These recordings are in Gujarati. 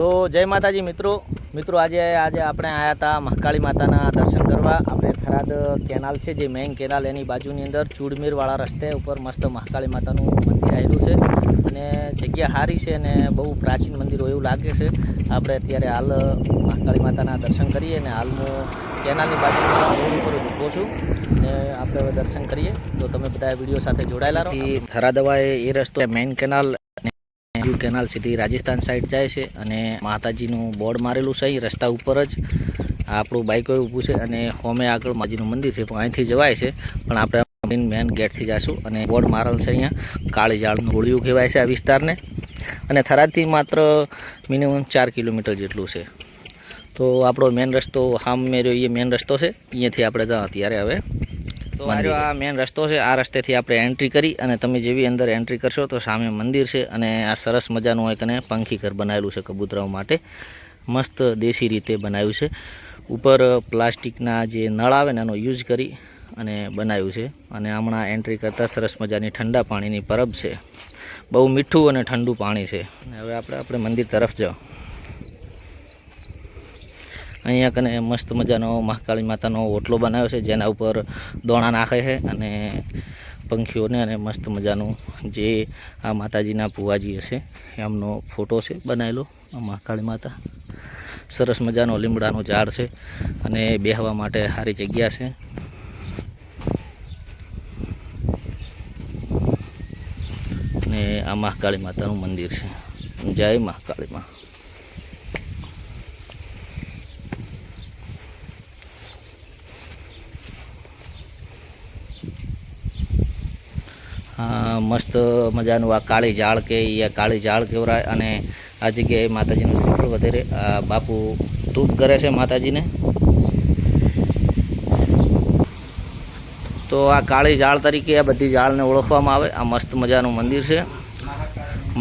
તો જય માતાજી મિત્રો. મિત્રો આજે આજે આપણે આવ્યા હતા મહાકાળી માતાના દર્શન કરવા. આપણે થરાદ કેનાલ છે, જે મેઇન કેનાલ એની બાજુની અંદર ચૂડમીરવાળા રસ્તે ઉપર મસ્ત મહાકાળી માતાનું મંદિર આવેલું છે. અને જગ્યા સારી છે અને બહુ પ્રાચીન મંદિરો એવું લાગે છે. આપણે અત્યારે હાલ મહાકાળી માતાના દર્શન કરીએ અને હાલ હું કેનાલની બાજુમાં રોડ ઉપર ઊભો છું. ને આપણે હવે દર્શન કરીએ. તો તમે બધા વીડિયો સાથે જોડાયેલા રહો. થરાદવાએ એ રસ્તો મેઇન કેનાલ જુ કેનાલ સીધી રાજસ્થાન સાઈડ જાય છે અને માતાજીનું બોર્ડ મારેલું છે, અહીં રસ્તા ઉપર જ આપણું બાઇકો ઊભું છે અને હોમે આગળ માજીનું મંદિર છે, પણ અહીંથી જવાય છે, પણ આપણે મેન મેન ગેટથી જઈશું અને બોર્ડ મારેલ છે અહીંયા. કાળી ઝાડનું હોળિયું કહેવાય છે આ વિસ્તારને. અને થરાદથી માત્ર મિનિમમ ચાર કિલોમીટર જેટલું છે. તો આપણો મેન રસ્તો સામે રહ્યો એ મેન રસ્તો છે. અહીંયાથી આપણે જવા અત્યારે હવે. તો આ મેઇન મેન રસ્તો છે. આ રસ્તેથી આપણે એન્ટ્રી કરી અને તમે જેવી અંદર એન્ટ્રી કરશો તો સામે મંદિર છે અને આ સરસ મજાનું એક અને પંખી ઘર બનાવેલું છે કબૂતરાઓ માટે. મસ્ત દેશી રીતે બનાવ્યું છે. ઉપર પ્લાસ્ટિકના જે નળ આવે ને એનો યુઝ કરી અને બનાવ્યું છે. અને હમણાં એન્ટ્રી કરતાં સરસ મજાની ઠંડા પાણીની પરબ છે. બહુ મીઠું અને ઠંડુ પાણી છે. હવે આપણે આપણે મંદિર તરફ જાઓ. અહીંયા કને મસ્ત મજાનો મહાકાળી માતાનો ઓટલો બનાવ્યો છે, જેના ઉપર દોણા નાખે છે અને પંખીઓને અને મસ્ત મજાનું જે આ માતાજીના ભુવાજી હશે એમનો ફોટો છે બનાવેલો, આ મહાકાળી માતા. સરસ મજાનો લીમડાનું ઝાડ છે અને બેહવા માટે સારી જગ્યા છે. ને આ મહાકાળી માતાનું મંદિર છે. જય મહાકાળી માં. મસ્ત મજાનું આ કાળી ઝાડ કે એ કાળી ઝાડ કહેવાય અને આ જગ્યાએ માતાજીનું શ્રીફળ વધારે. બાપુ ધૂપ કરે છે માતાજીને. તો આ કાળી ઝાડ તરીકે આ બધી ઝાડને ઓળખવામાં આવે. આ મસ્ત મજાનું મંદિર છે.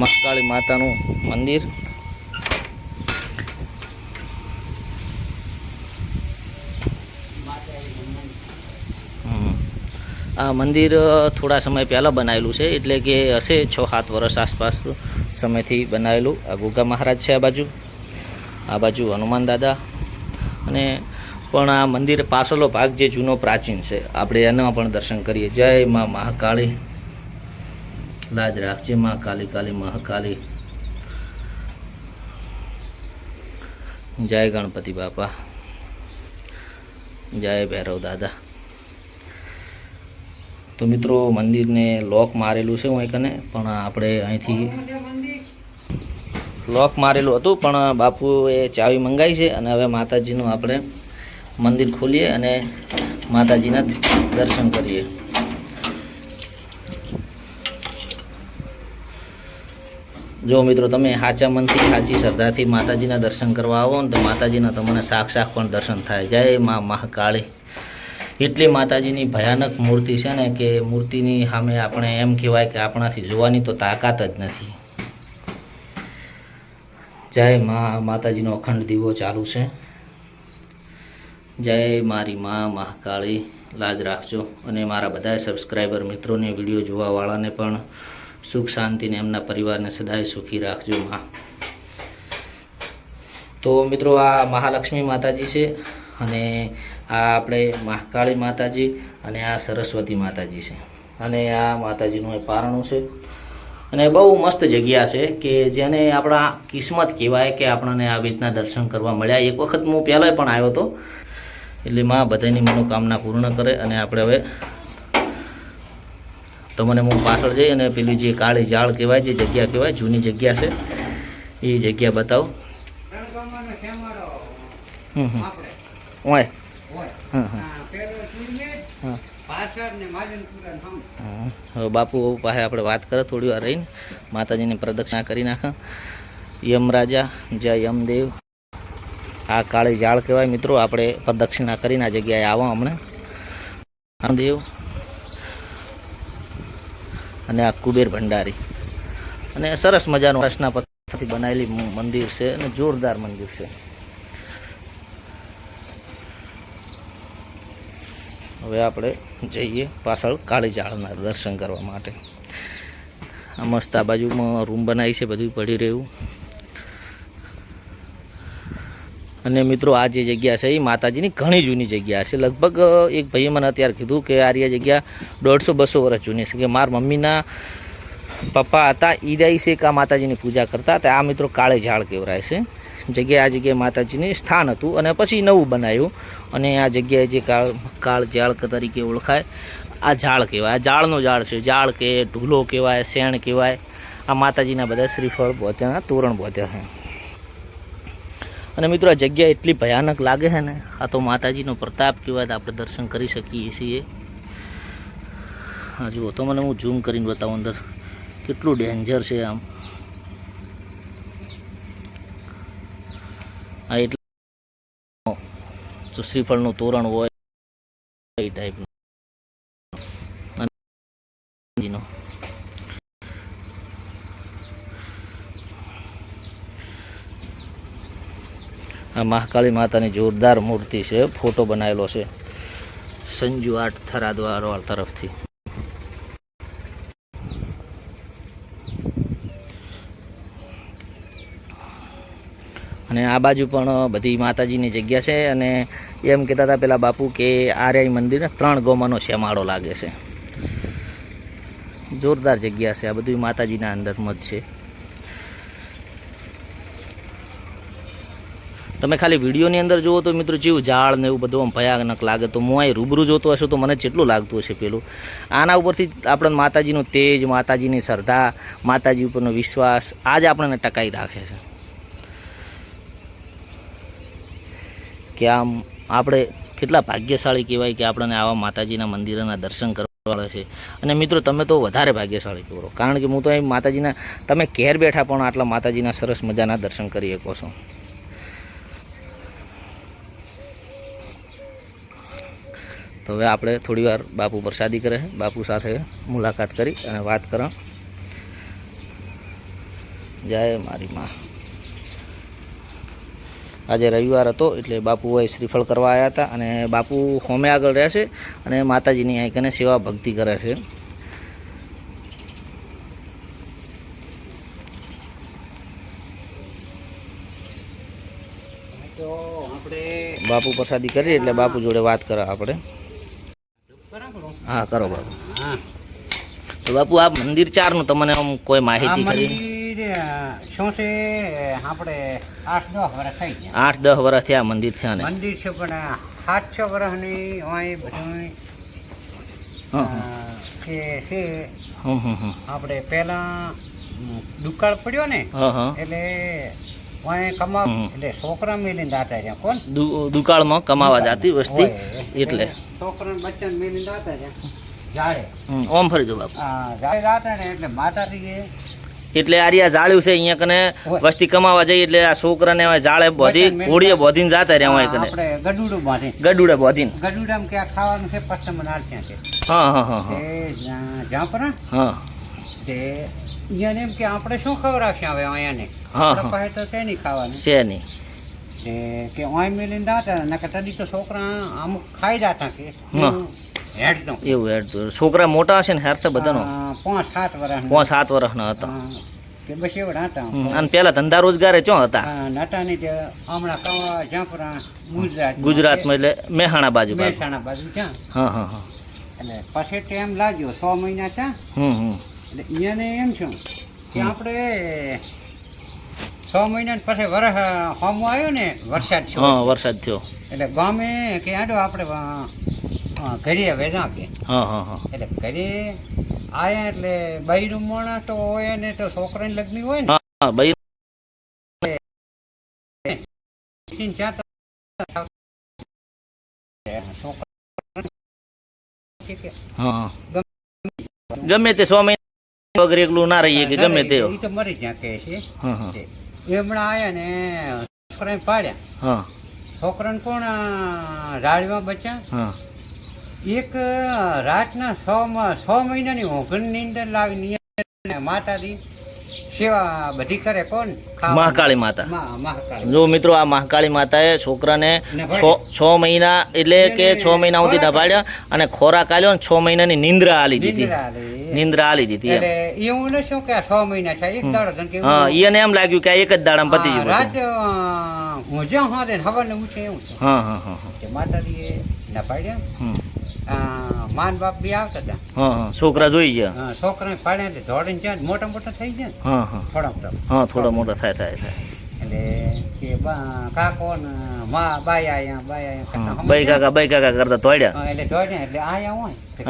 મસ્ત કાળી માતાનું મંદિર હમ. આ મંદિર થોડા સમય પહેલાં બનાવેલું છે. એટલે કે હશે છ, સાત વર્ષ આસપાસ સમયથી બનાવેલું આ ગુગા મહારાજ છે આ બાજુ. આ બાજુ હનુમાન દાદા. અને પણ આ મંદિર પાછળનો ભાગ જે જૂનો પ્રાચીન છે, આપણે એના પણ દર્શન કરીએ. જય મા મહાકાળી. લાજ રાખજે મા કાલી કાલી મહાકાલી જય ગણપતિ બાપા. જય ભૈરવ દાદા. તો મિત્રો, મંદિરને લોક મારેલું છે હું કને પણ આપણે અહીંથી લોક મારેલું હતું, પણ બાપુએ ચાવી મંગાવી છે અને હવે માતાજીનું આપણે મંદિર ખોલીએ અને માતાજીના દર્શન કરીએ. જો મિત્રો, તમે સાચા મનથી, સાચી શ્રદ્ધાથી માતાજીના દર્શન કરવા આવો ને તો માતાજીના તમને સાક્ષાત પણ દર્શન થાય. જય મા મહાકાળી. એટલી માતાજીની ભયાનક મૂર્તિ છે ને કે મૂર્તિની સામે આપણે એમ કહેવાય કે આપણાથી જોવાની તો તાકાત જ નથી. જય મા માતાજીનો અખંડ દીવો ચાલુ છે. જય મારી મા મહાકાળી, લાજ રાખજો. અને મારા બધા સબસ્ક્રાઈબર મિત્રોને, વીડિયો જોવાવાળાને પણ સુખ શાંતિને એમના પરિવારને સદાય સુખી રાખજો મા. તો મિત્રો, આ મહાલક્ષ્મી માતાજી છે અને આ આપણે મહાકાળી માતાજી અને આ સરસ્વતી માતાજી છે. અને આ માતાજીનું એ પારણું છે. અને બહુ મસ્ત જગ્યા છે કે જેને આપણા કિસ્મત કહેવાય કે આપણને આવી રીતના દર્શન કરવા મળ્યા. એક વખત હું પહેલાં પણ આવ્યો હતો. એટલે માં બધાની મનોકામના પૂર્ણ કરે અને આપણે હવે તમને હું પાછળ જઈ અને પેલી જે કાળી ઝાડ કહેવાય, જે જગ્યા કહેવાય, જૂની જગ્યા છે, એ જગ્યા બતાવો. હમ હમ. ઓય. બાપુ પાસે આપણે વાત કરે થોડી વાર રહીને. માતાજીની પ્રદક્ષિણા કરી નાખે. યમરાજા જય યમદેવ. આ કાળી ઝાડ કહેવાય મિત્રો આપણે પ્રદક્ષિણા કરીને આ જગ્યાએ આવો હમણાં. દેવ અને આ કુબેર ભંડારી. અને સરસ મજાનું કૃષ્ણ પથ્થરથી બનાવેલી મંદિર છે અને જોરદાર મંદિર છે. હવે આપણે જઈએ પાછળ કાળી ઝાડના દર્શન કરવા માટે. આ મસ્ત આ બાજુમાં રૂમ બનાવી છે બધું પડી રહ્યું. અને મિત્રો આ જે જગ્યા છે એ માતાજીની ઘણી જૂની જગ્યા છે. લગભગ એક ભાઈએ મને અત્યારે કીધું કે આ રહ્યા જગ્યા દોઢસો બસો વર્ષ જૂની છે. કે મારા મમ્મીના પપ્પા હતા એ રહી છે કે આ માતાજીની પૂજા કરતા હતા. આ મિત્રો કાળે ઝાડ કહેવરાય છે. જગ્યાએ આ જગ્યાએ માતાજીની સ્થાન હતું અને પછી નવું બનાવ્યું અને આ જગ્યાએ જે કાળ કાળ ઝાડ તરીકે ઓળખાય, આ ઝાડ કહેવાય. આ ઝાડનું ઝાડ છે. ઝાડ કે ઢૂલો કહેવાય, શેણ કહેવાય. આ માતાજીના બધા શ્રીફળ બોધ્યાના તોરણ બોધ્યા છે. અને મિત્રો, આ જગ્યા એટલી ભયાનક લાગે છે ને, આ તો માતાજીનો પ્રતાપ કહેવાય તો આપણે દર્શન કરી શકીએ છીએ. હા જુઓ, તો મને હું ઝૂમ કરીને બતાવું અંદર, કેટલું ડેન્જર છે આમ આ એટલે તો શ્રીફળનું તોરણ હોય, એ ટાઈપનું આ મહાકાળી માતાની જોરદાર મૂર્તિ છે, ફોટો બનાવેલો છે, સંજુ આર્ટ થરાદવારવાળ તરફથી. અને આ બાજુ પણ બધી માતાજીની જગ્યા છે અને એમ કહેતા હતા પેલા બાપુ કે આર્યાઈ મંદિર ત્રણ ગોમાનો શેમાળો લાગે છે. જોરદાર જગ્યા છે, આ બધું માતાજીના અંદરમાં જ છે. તમે ખાલી વિડીયોની અંદર જુઓ તો મિત્રો જેવું ઝાડ ને એવું બધું આમ ભયાનક લાગે. તો હું અહીં રૂબરૂ જોતો હશું તો મને જેટલું લાગતું હશે પેલું. આના ઉપરથી આપણને માતાજીનું તેજ, માતાજીની શ્રદ્ધા, માતાજી ઉપરનો વિશ્વાસ, આ જ આપણને ટકાઈ રાખે છે. કે આમ આપણે કેટલા ભાગ્યશાળી કહેવાય કે આપણને આવા માતાજીના મંદિરના દર્શન કરવા છે. અને મિત્રો, તમે તો વધારે ભાગ્યશાળી કહો કારણ કે હું તો એ માતાજીના, તમે ઘેર બેઠા પણ આટલા માતાજીના સરસ મજાના દર્શન કરી શકો છો. તો હવે આપણે થોડી વાર બાપુ પ્રસાદી કરે બાપુ સાથે મુલાકાત કરી અને વાત કરો જય મારી માં. આજે રવિવાર હતો એટલે બાપુ શ્રીફળ કરવા આવ્યા હતા અને બાપુ હોમે આગળ રહેશે અને માતાજીની અહીં કને સેવા ભક્તિ કરે છે. બાપુ પ્રસાદી કરી એટલે બાપુ જોડે વાત કરે આપણે. હા કરો બાપુ. હા. તો બાપુ આ મંદિર ચારનું તમને આમ કોઈ માહિતી કરી છે આપણે આઠ દસ વર્ષ થઈ ગયા. આઠ દસ વર્ષથી આ મંદિર છે ને મંદિર છે પણ સાતસો વર્ષની હોય બધું છે આપણે પહેલા દુકાળ પડ્યો ને એટલે છોકરા મેલીને દાતા રહ્યા. કોણ? દુકાળમાં કમાવા જાતી વસ્તી એટલે છોકરા બચ્ચાને મેલીને દાતા રહ્યા. જાડે. ઓમ ફરી જો બાપુ જાડે દાતા ને એટલે માતાજીએ એટલે આરિયા જાળ્યું છે અહીંયા કને વસ્તી કમાવા જઈએ એટલે આ છોકરાને જાળે બોધી ઘોડીએ બોધીને જાતા રહ્યા હોય કને. આપણે ગડુડું બાંધી ગડુડે બોધીને. ગડુડામાં ક્યાં ખાવાનું છે પછી મને ત્યાં છે? હા હા હા હા. જ્યાં હા. તે અહીંયા એમ કે આપણે શું ખવડાવશે હવે અહીંયાને? હા. પાસે તો તે નહીં ખાવાનું. છે નહીં. કે ઓય મેલીને દાતા નકર તદી તો છોકરા અમુક ખાઈ જાતા કે એવું હેડ છોકરા મોટા હશે ને હેર છે બધાનો? પાંચ સાત વર્ષ પાંચ સાત વર્ષના હતા. કે બસ એવડા હતા. અને પેલા ધંધા રોજગારે ચો હતા? તે હમણાં કવા જ્યાં ગુજરાત. ગુજરાતમાં એટલે મહેસાણા બાજુ બાજુ. મહેસાણા બાજુ ત્યાં હા હા હા. એટલે પછી ટાઈમ લાગ્યો છ મહિના ત્યાં હમ હમ. એટલે અહીંયાને એમ છું કે આપણે છ મહિના પછી વરસ હોમો આવ્યો ને વરસાદ થયો. હા વરસાદ થયો. એટલે ગામે કે આડો આપણે ઘરે વેજા કે. હા હા હા. એટલે ઘરે આયા એટલે બૈરું માણસ તો હોય ને તો છોકરાની લગ્ન હોય ને. હા હા. ગમે તે સો મહિના વગર એકલું ના રહીએ કે ગમે તે તો મરી જ્યાં કે છે. એમણા આયા ને છોકરાને પાડ્યા. હા. છોકરાને કોણ? રાળીમાં બચ્યા? એક રાતના છ માં છ મહિનાની ઓગણની અંદર લાવી માતાજી સેવા બધી કરે કોણ? મહાકાળી માતા. જો મિત્રો આ મહાકાળી માતાએ છોકરાને છ મહિના એટલે કે છ મહિના સુધી દબાડ્યા અને ખોરાક આલ્યો ને છ મહિનાની નિંદ્રા આલી દીધી. નિંદ્રા આલી. દીધી એવું ન શું કે છ મહિના છે એક દાડો હા એને એમ લાગ્યું કે એક જ દાડામાં પતી ગયું રાત બધું. હું જ્યાં હોતે ને હવારને ઉઠે એવું હા હા હા હા. માતાજીએ ના પાડ્યા હમ. અ, માન બાપ બી આવતા હતા. હા છોકરા જોઈ ગયા. છોકરા પાડ્યા એટલે જ્યાં મોટા મોટા થઈ ગયા હા હા. થોડા મોટા. હા થોડા મોટા થાય થાય થાય. એટલે કે બા- કાકો ને મા બાય આયા બાય આયા કરતા બાઈ કાકા બાઈ કાકા કરતા તોડ્યા એટલે દોડ્યા એટલે આયા હોય તો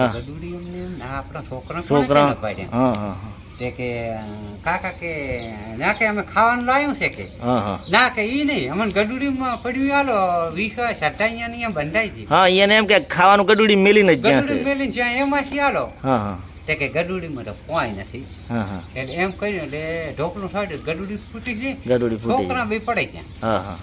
આપણા છોકરા છોકરા હા હા. તે કે કાકા કે ના કે અમે ખાવાનું લાવ્યું છે કે? ના કે ઈ નહીં. અમને ગડુડીમાં પડ્યું આલો વિશ્વાસ હતા અહીંયા ને અહીંયા બંધાઈ હતી હા એને એમ કે ખાવાનું ગડુડી મેલીને જ જ્યાં ગડુડી મેલીને જ્યાં એમાંથી આલો તે કે ગડુડીમાં તો કોઈ નથી. એટલે એમ કર્યું એટલે ઢોકલું સાઈડ ગડુડી ફૂટી ગઈ. ગડુડી ફૂટી છોકરા બે પડે ત્યાં. હા હા.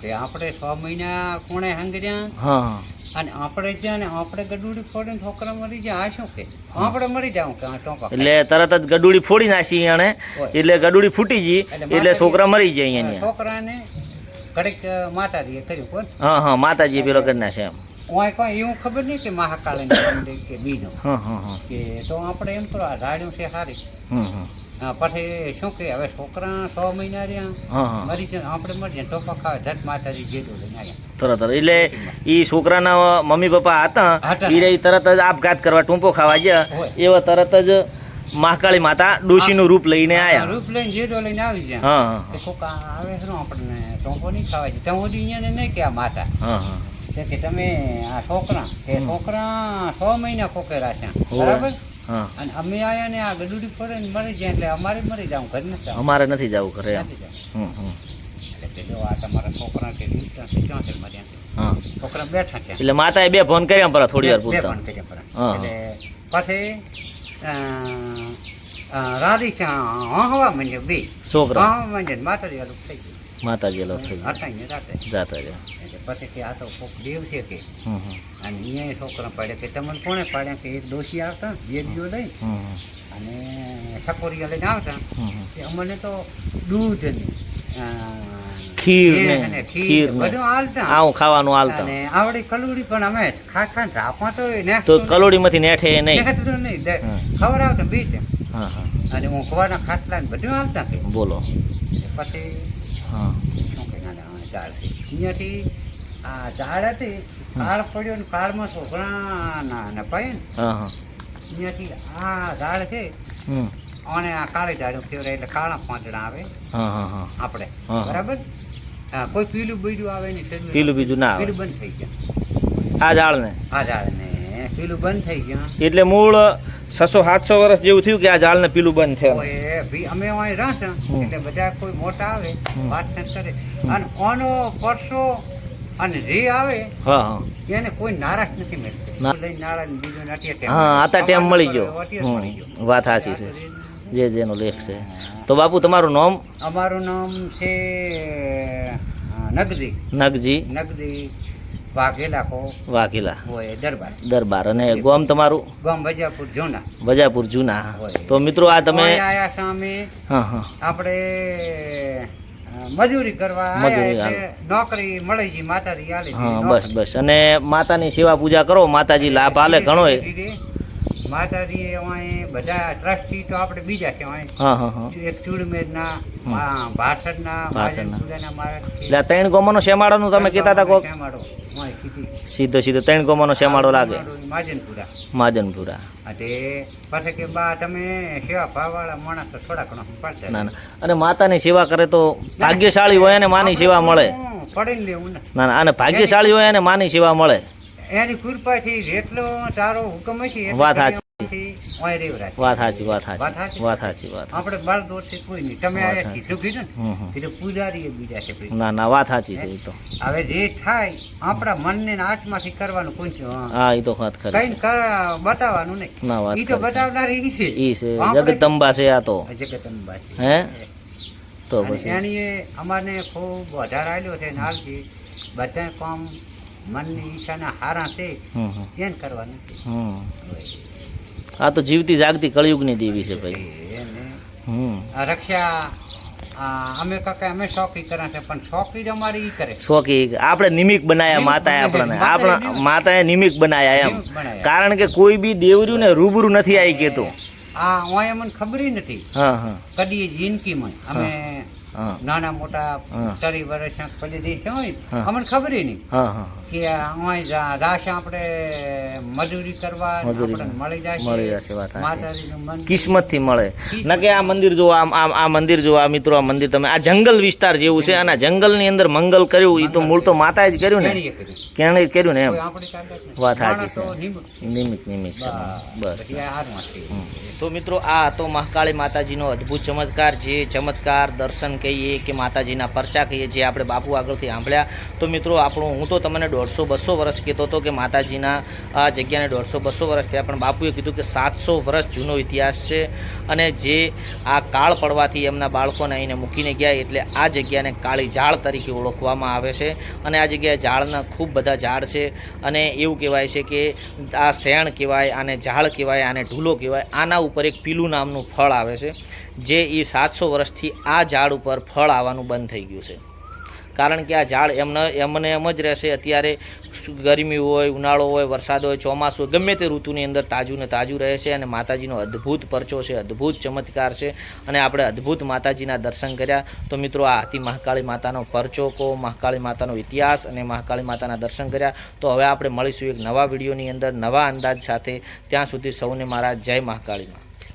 કે આપણે છ મહિના કોણે હાંગર્યા. હા. અને આપણે જ્યાં ને આપણે ગડુડી ફોડીને છોકરા મરી જાય આ શું કે? આપણે મરી જાઉં કે ટોપા એટલે તરત જ ગડુડી ફોડી નાખી એને એટલે ગડુડી ફૂટી ગઈ એટલે છોકરા મરી જાય અહીંયા છોકરાને કડક માતાજીએ કર્યું કોણ? હા હા માતાજી પેલો કરી નાખે એમ. કોઈ કોઈ એવું ખબર નહીં કે મહાકાળી કે બીજો. હા હા હા. કે તો આપણે એમ કરો આ રાડ્યું છે સારી હમ હમ. હા, પછી શું કે હવે છોકરા છ મહિના રહ્યા. મરી જાય આપણે મરી જાય તો ખાવે ધટ માતાજી જેટલું લઈને આવ્યા. તરત એટલે એ છોકરાના મમ્મી પપ્પા હતા એ રહી તરત જ આપઘાત કરવા ટૂંપો ખાવા ગયા. એવા તરત જ મહાકાળી માતા ડોશીનું રૂપ લઈને આયા રૂપ લઈને જેટલો લઈને આવી જાય હા કોક આવે શું આપણને ટોપો નહીં ખાવા છે ત્યાં સુધી અહીંયા નહીં કે આ માતા. હા હા. કે તમે આ છોકરા કે છોકરા છ મહિના કોકે રાખ્યા. બરાબર? અને અમે આયા ને આ ગડુડી પડે ને મરી જાય એટલે અમારે મરી જાવ ઘર નથી અમારે નથી જવું ઘરે એટલે માતાએ બે ફોન કર્યા પર થોડી વાર પૂરતા. પછી રાધિકા હવા બે. છોકરા. હવા માતાજી આલું થઈ ગયું. માતાજી અલગ થઈ ગયા. રાતે. પછી કે આ તો કોક દેવ છે કે. અને અહીંયા છોકરા પાડે કે તમને કોણે પાડ્યા કે એક ડોશી આવતા? બે દીવો લઈ. અને સકોરિયા લઈને આવતા. કે અમને તો દૂધ ને ખીર ને, અને ખીર. બધું હાલતા. આવું ખાવાનું હાલતા. અને આવડી કલોડી પણ અમે ખા ખા તો ને તો તો કલોડીમાંથી નેઠે નહીં. next તો નહીં. ખબર આવતા બીજ. હા હા. અને ખાટલા ને બધું હાલતા. કે બોલો. પછી હા. અહીંયાથી આ ઝાડ હતી કાળ પડ્યો ને કાળમાં છોકરા ના ના પાય ને અહીંયાથી આ ઝાડ છે અને આ કાળી ઝાડ કહેવાય એટલે કાળા પાંદડા આવે. આપણે. બરાબર? હા, કોઈ પીલું બીજું આવે નહીં પીલું બીજું ના પીલું બંધ થઈ ગયા. આ ઝાડ ને આ ઝાડ ને પીલું બંધ થઈ ગયા. એટલે મૂળ છસો સાતસો વર્ષ જેવું થયું કે આ ઝાડ ને પીલું બંધ થયું? અમે અહીં રહેશે. એટલે બધા કોઈ મોટા આવે. વાત કરે. અને ઓનો પરસો અને જે આવે હા હા. એને કોઈ નારાજ નથી મળતી. હા આતા ટાઈમ મળી ગયો. વાત સાચી છે. જે જેનો લેખ છે. તો બાપુ તમારું નામ? અમારું નામ છે અ, નગજી. નગજી વાઘેલા કો વાઘેલા. હોય દરબાર. દરબાર. અને ગોમ તમારું? ગામ વજાપુર જૂના. વજાપુર જૂના. તો મિત્રો આ તમે આયા સામે હા હા. આપણે મજૂરી કરવા નોકરી મળે છે માતાજી હા બસ બસ. અને માતાની સેવા પૂજા કરો માતાજી લાભ આલે ઘણો માતાજી અહીં બધા ટ્રસ્ટી તો આપણે બીજા છે અહીં એક ચૂડમેરના. ભાષણના છે. આ ત્રણ ગોમાનો શેમાળાનું તમે કહેતા હતા કોક? સીધી. સીધો ત્રણ ગોમાનો શેમાડો લાગે. માજનપુરા. માજનપુરા. આ કે બા તમે સેવા ભાવવાળા માણસ થોડા ઘણો પડશે ના ના. અને માતાની સેવા કરે તો ભાગ્યશાળી હોય અને માની સેવા મળે. લેવું ના. ના અને ભાગ્યશાળી હોય અને માની સેવા મળે. એની કૃપાથી જેટલો સારો હુકમ હશે વાત સાચી. વાત સાચી વાત સાચી? વાત સાચી? વાત આપણે બાર દોષ કોઈ નહીં. તમે વાત કીધું કીધું ને? હમ હમ. પૂજારી એ બીજા છે. ના ના વાત સાચી છે એ તો. હવે જે થાય આપણા મનને આત્માથી કરવાનું કોઈ. હા. એ તો વાત ખરી કઈ બતાવવાનું નહીં. ના વાત ઈ તો બતાવનાર ઈ છે. ઈ છે. આ તો. જગદંબા છે. હે? તો પછી? એની એ અમારને ખૂબ વધારે આવ્યો છે હાલથી. બધા કામ મનની ઈચ્છાના હારા છે. હમ કરવાનું આ તો જીવતી જાગતી કળિયુગની દેવી છે ભાઈ. હમ. રક્ષા અમે કાકા અમે શોખી કર્યા છે પણ શોખી અમારી ઈ કરે શોખી આપણે નિમિક બનાયા માતાએ આપણને. આપણા માતાએ નિમિક બનાયા એમ. કારણ કે કોઈ બી દેવર્યું ને રૂબરૂ નથી આવી કેતું. આ ઓય મને ખબર નથી. હા હા. કદી જિંદગીમાં અમે નાના મોટા ચારી તરી વર્ષ પછી દેશ હોય. અમને ખબર નહીં કે ઓય આપણે મજૂરી કરવા આપણને મળી જાય મળી જશે, માતાજીનું મંદિર. કિસ્મતથી મળે. ન કે આ મંદિર જો આમ આમ આ મંદિર જો આ મિત્રો આ મંદિર તમે આ જંગલ વિસ્તાર જેવું છે અને જંગલની અંદર મંગલ કર્યું એ તો મૂળ તો માતા જ કર્યું ને? કેણે કર્યું? ને એમ. વાત સાચી છે. નિમિત નિમિત્ત બસ. તો મિત્રો આ તો મહાકાળી માતાજીનો અદ્ભુત ચમત્કાર. જે ચમત્કાર દર્શન કહીએ કે માતાજીના પરચા કહીએ, જે આપણે બાપુ આગળથી સાંભળ્યા. તો મિત્રો, આપણું હું તો તમને દોઢસો બસો વર્ષ કહેતો હતો કે માતાજીના આ જગ્યાને દોઢસો બસો વર્ષ થયા, પણ બાપુએ કીધું કે સાતસો વર્ષ જૂનો ઇતિહાસ છે અને જે આ કાળ પડવાથી એમના બાળકોને અહીંને મૂકીને ગયા, એટલે આ જગ્યાને કાળી ઝાડ તરીકે ઓળખવામાં આવે છે. અને આ જગ્યાએ ઝાડના ખૂબ બધા ઝાડ છે અને એવું કહેવાય છે કે આ શેણ કહેવાય, આને ઝાડ કહેવાય, આને ઢૂલો કહેવાય, આના ઉપર એક પીલું નામનું ફળ આવે છે. જે એ સાતસો વર્ષથી આ ઝાડ ઉપર ફળ આવવાનું બંધ થઈ ગયું છે. કારણ કે આ ઝાડ એમને એમને એમ જ રહેશે, અત્યારે ગરમી હોય, ઉનાળો હોય, વરસાદ હોય, ચોમાસું હોય, ગમે તે ઋતુની અંદર તાજું ને તાજું રહે છે અને માતાજીનો અદ્ભુત પરચો છે, અદ્ભુત ચમત્કાર છે અને આપણે અદ્ભુત માતાજીના દર્શન કર્યા. તો મિત્રો, આ હતી મહાકાળી માતાનો પરચો કહો મહાકાળી માતાનો ઇતિહાસ અને મહાકાળી માતાના દર્શન કર્યા. તો હવે આપણે મળીશું એક નવા વિડીયોની અંદર, નવા અંદાજ સાથે. ત્યાં સુધી સૌને મારા જય મહાકાળીમાં